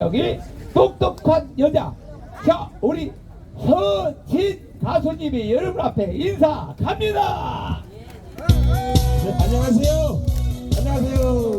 여기 똑똑한 여자. 자 우리 서진 가수님이 여러분 앞에 인사 갑니다. 예. 네, 안녕하세요. 안녕하세요.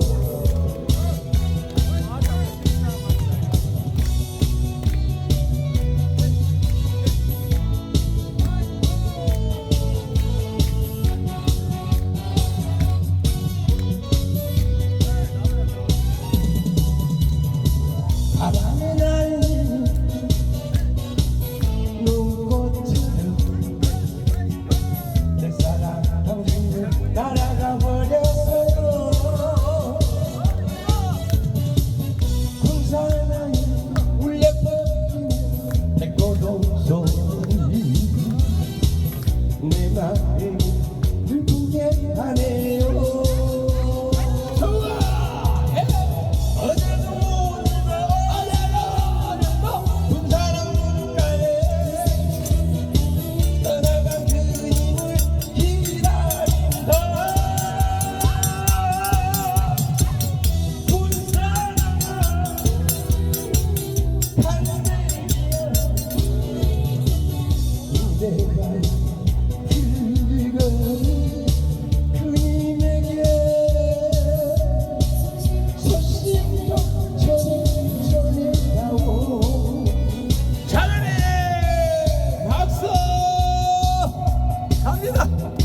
じだ。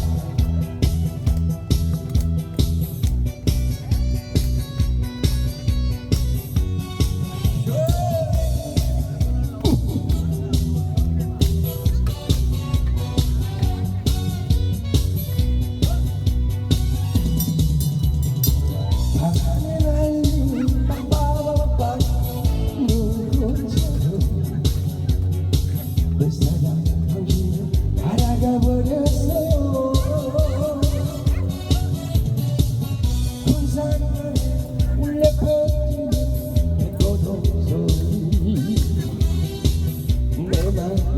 love.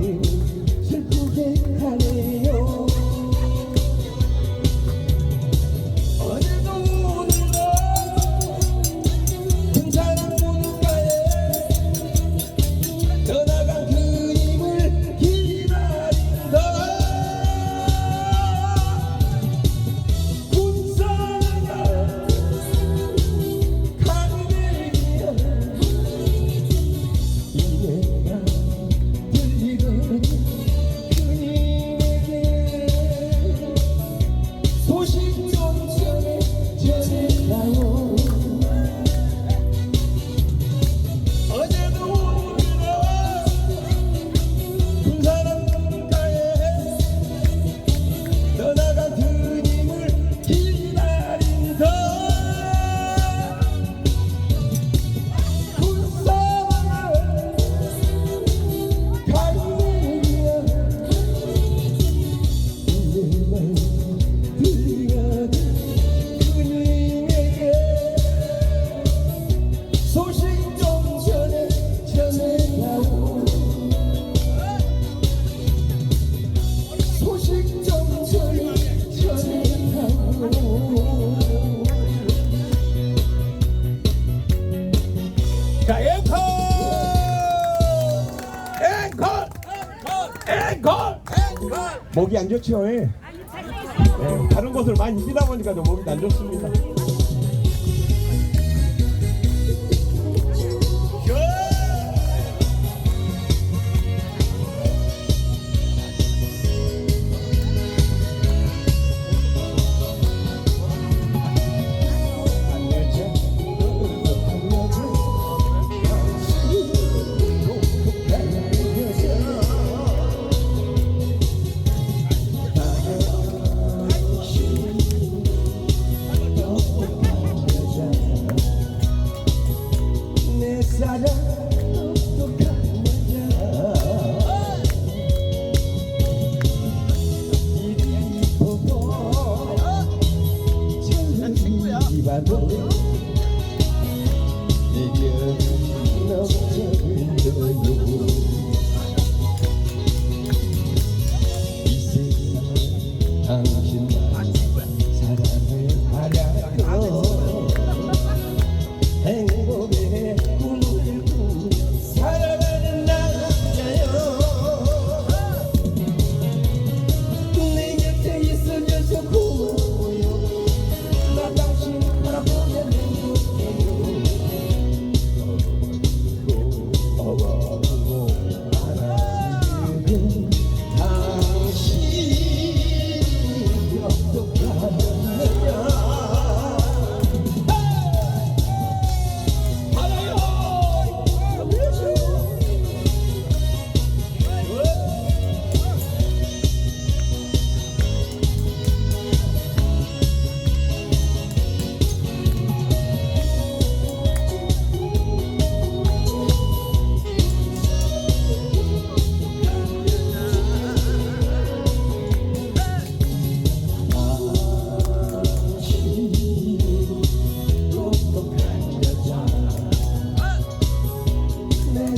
목이 안 좋죠? 예. 네, 다른 곳을 많이 뛰다 보니까 목이 안 좋습니다.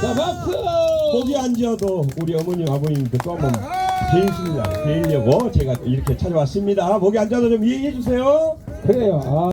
자, 박수! 거기 앉아도 우리 어머님 아버님도 또 한번 뵈십니다. 뵈려고 제가 이렇게 찾아왔습니다. 거기 앉아도 좀 이해해 주세요. 그래요. 아.